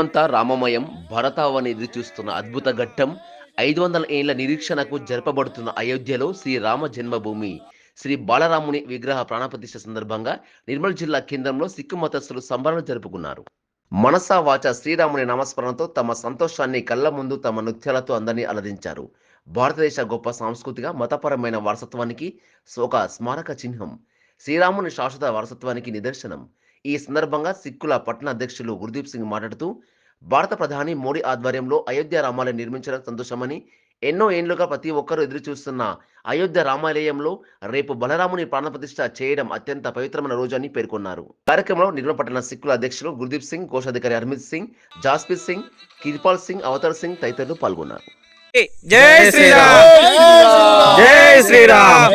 విశ్వంతా రామమయం భరతావని ఎదురు చూస్తున్న అద్భుత ఘట్టం ఐదు వందల ఏళ్ళ నిరీక్షణకు జరపబడుతున్న అయోధ్యలో శ్రీ రామ జన్మభూమి శ్రీ బాలరాముని విగ్రహ ప్రాణప్రతిష్ఠ సందర్భంగా నిర్మల్ జిల్లా కేంద్రంలో సిక్కు మతస్థులు సంబరాలు జరుపుకున్నారు. మనసా వాచ శ్రీరాముని నామస్మరణతో తమ సంతోషాన్ని కళ్ళ ముందు తమ నృత్యాలతో అందరినీ అలరించారు. భారతదేశ గొప్ప సాంస్కృతిక మతపరమైన వారసత్వానికి ఒక స్మారక చిహ్నం శ్రీరాముని శాశ్వత వారసత్వానికి నిదర్శనం ఈ సందర్భంగా సిక్కుల పట్టణ అధ్యక్షులు గురుదీప్ సింగ్ మాట్లాడుతూ భారత ప్రధాని మోడీ ఆధ్వర్యంలో అయోధ్య రామాలయం నిర్మించడం సంతోషమని ఎన్నో ఏండ్లుగా ప్రతి ఒక్కరూ ఎదురు చూస్తున్న అయోధ్య రామాలయంలో రేపు బలరాముని ప్రాణప్రతిష్ఠ చేయడం అత్యంత పవిత్రమైన రోజు అని పేర్కొన్నారు. కార్యక్రమంలో నిర్మల పట్టణ సిక్కుల అధ్యక్షులు గురుదీప్ సింగ్ కోశాధికారి హర్మిత్ సింగ్ జాస్ప్రీత్ సింగ్ కిర్పాల్ సింగ్ అవతార్ సింగ్ తదితరులు పాల్గొన్నారు. జై శ్రీరామ్! జై శ్రీరామ్!